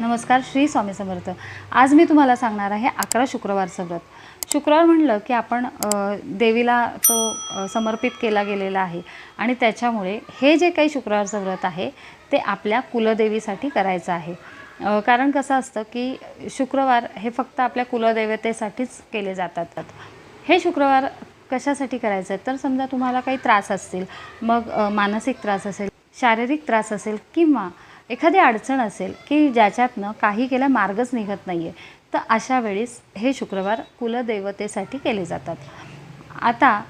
नमस्कार श्री स्वामी समर्थ. आज मी तुम्हाला सांगणार आहे अकरा शुक्रवारचं व्रत शुक्रवार म्हणलं की आपण देवीला तो समर्पित केला गेलेला आहे. आणि त्याच्यामुळे हे जे काही शुक्रवारचं व्रत आहे ते आपल्या कुलदेवीसाठी करायचं आहे. कारण कसं असतं की शुक्रवार हे फक्त आपल्या कुलदेवतेसाठीच केले जातात. हे शुक्रवार कशासाठी करायचं? आहे तर समजा तुम्हाला काही त्रास असतील मग मानसिक त्रास असेल शारीरिक त्रास असेल किंवा एखादी अडचण असेल की ज्याच्यातनं काही केलं मार्गच निघत नाही आहे तर अशा वेळेस हे शुक्रवार कुलदेवतेसाठी केले जातात. आता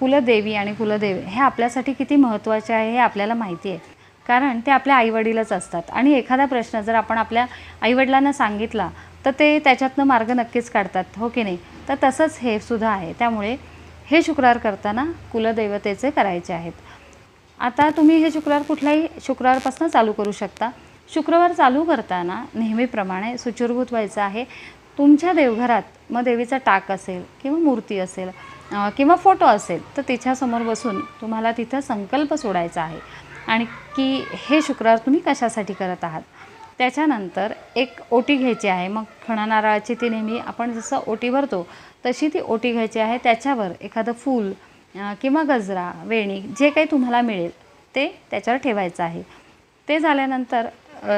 कुलदेवी आणि कुलदेव हे आपल्यासाठी किती महत्त्वाचे आहे हे आपल्याला माहिती आहे. कारण ते आपल्या आईवडीलच असतात. आणि एखादा प्रश्न जर आपण आपल्या आईवडिलांना सांगितला तर ते त्याच्यातनं मार्ग नक्कीच काढतात हो की नाही? तर तसंच हे सुद्धा आहे. त्यामुळे हे शुक्रवार करताना कुलदैवतेचे करायचे आहेत. आता तुम्ही हे शुक्रवार कुठल्याही शुक्रवारपासून चालू करू शकता. शुक्रवार चालू करताना नेहमीप्रमाणे सुचिरभूत व्हायचं आहे तुमच्या देवघरात मग देवीचा टाक असेल किंवा मूर्ती असेल किंवा फोटो असेल तर तिच्यासमोर बसून तुम्हाला तिथं संकल्प सोडायचा आहे. आणि की हे शुक्रवार तुम्ही कशासाठी करत आहात? त्याच्यानंतर एक ओटी घ्यायची आहे. मग खणा नारळाची ती नेहमी आपण जसं ओटी भरतो तशी ती ओटी घ्यायची आहे. त्याच्यावर एखादं फूल किंवा गजरा वेणी जे काही तुम्हाला मिळेल ते त्याच्यावर ठेवायचं आहे. ते झाल्यानंतर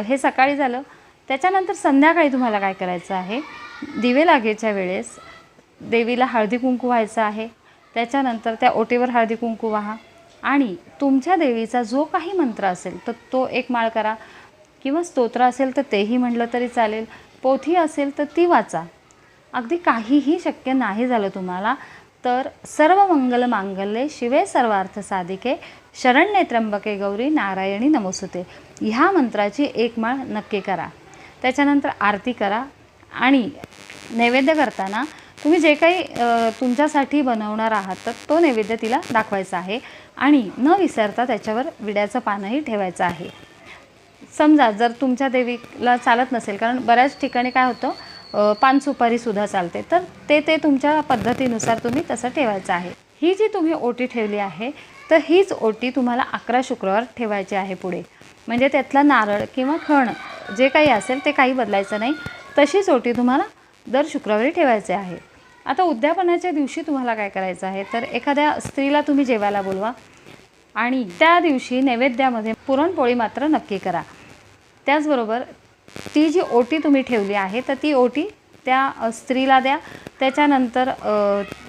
हे सकाळी झालं. त्याच्यानंतर संध्याकाळी तुम्हाला काय करायचं आहे? दिवे लागेच्या वेळेस देवीला हळदी कुंकू व्हायचं आहे. त्याच्यानंतर त्या ओटीवर हळदी कुंकू व्हा. आणि तुमच्या देवीचा जो काही मंत्र असेल तर तो एक माळ करा. किंवा स्तोत्र असेल तर तेही म्हटलं तरी चालेल. पोथी असेल तर ती वाचा. अगदी काहीही शक्य नाही झालं तुम्हाला तर सर्व मंगल मांगल्ये शिवे सर्वार्थ साधिके शरण्ये त्र्यंबके गौरी नारायणी नमोसुते ह्या मंत्राची एक माळ नक्की करा. त्याच्यानंतर आरती करा आणि नैवेद्य करताना तुम्ही जे काही तुमच्यासाठी बनवणार आहात तर तो नैवेद्य तिला दाखवायचा आहे आणि न विसरता त्याच्यावर विड्याचं पानही ठेवायचं आहे. समजा जर तुमच्या देवीला चालत नसेल कारण बऱ्याच ठिकाणी काय होतं पानसुपारीसुद्धा पान सुपारीसुद्धा चालते. तर ते ते तुमच्या पद्धतीनुसार तुम्ही तसं ठेवायचं आहे. ही जी तुम्ही ओटी ठेवली आहे तर हीच ओटी तुम्हाला अकरा शुक्रवार ठेवायची आहे पुढे. म्हणजे त्यातला नारळ किंवा खण जे काही असेल ते काही बदलायचं नाही. तशीच ओटी तुम्हाला दर शुक्रवारी ठेवायचे आहे. आता उद्यापनाच्या दिवशी तुम्हाला काय करायचं आहे? तर एखाद्या स्त्रीला तुम्ही जेवायला बोलवा आणि त्या दिवशी नैवेद्यामध्ये पुरणपोळी मात्र नक्की करा. त्याचबरोबर ती जी ओटी तुम्ही ठेवली आहे तर ती ओटी त्या स्त्रीला द्या त्याच्यानंतर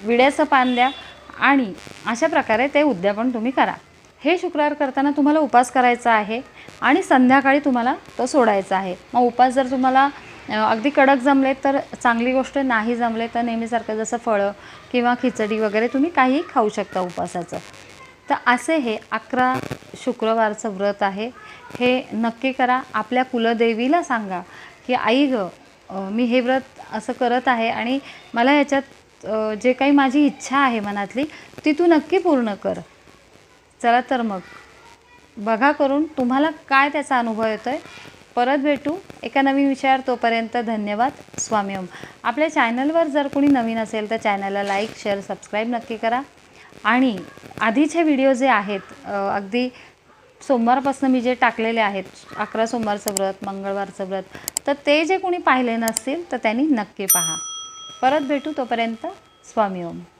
विड्याचं पान द्या आणि अशा प्रकारे ते उद्यापन तुम्ही करा. हे शुक्रवार करताना तुम्हाला उपास करायचा आहे आणि संध्याकाळी तुम्हाला तो सोडायचा आहे. मग उपास जर तुम्हाला अगदी कडक जमले तर चांगली गोष्ट नाही जमले तर नेहमीसारखं जसं फळं किंवा खिचडी वगैरे तुम्ही काहीही खाऊ शकता उपासाचं. तर असे हे अकरा शुक्रवारचं व्रत आहे. हे नक्की करा. आपल्या कुलदेवीला सांगा की आई ग मी हे व्रत असं करत आहे आणि मला ह्याच्यात जे काही माझी इच्छा आहे मनातली ती तू नक्की पूर्ण कर. चला तर मग बघा करून तुम्हाला काय त्याचा अनुभव येतो आहे परत भेटू. एका नवीन विषयावर तोपर्यंत धन्यवाद. स्वामी ओम. आपल्या चॅनलवर जर कोणी नवीन असेल तर चॅनलला लाईक शेअर सबस्क्राईब नक्की करा. आणि आधीचे व्हिडिओ जे आहेत अगदी सोमवारपासून मी जे टाकलेले आहेत अकरा सोमवारचं व्रत मंगळवारचं व्रत तर ते जे कोणी पाहिले नसतील तर त्यांनी नक्की पहा. परत भेटू तोपर्यंत स्वामी ओम.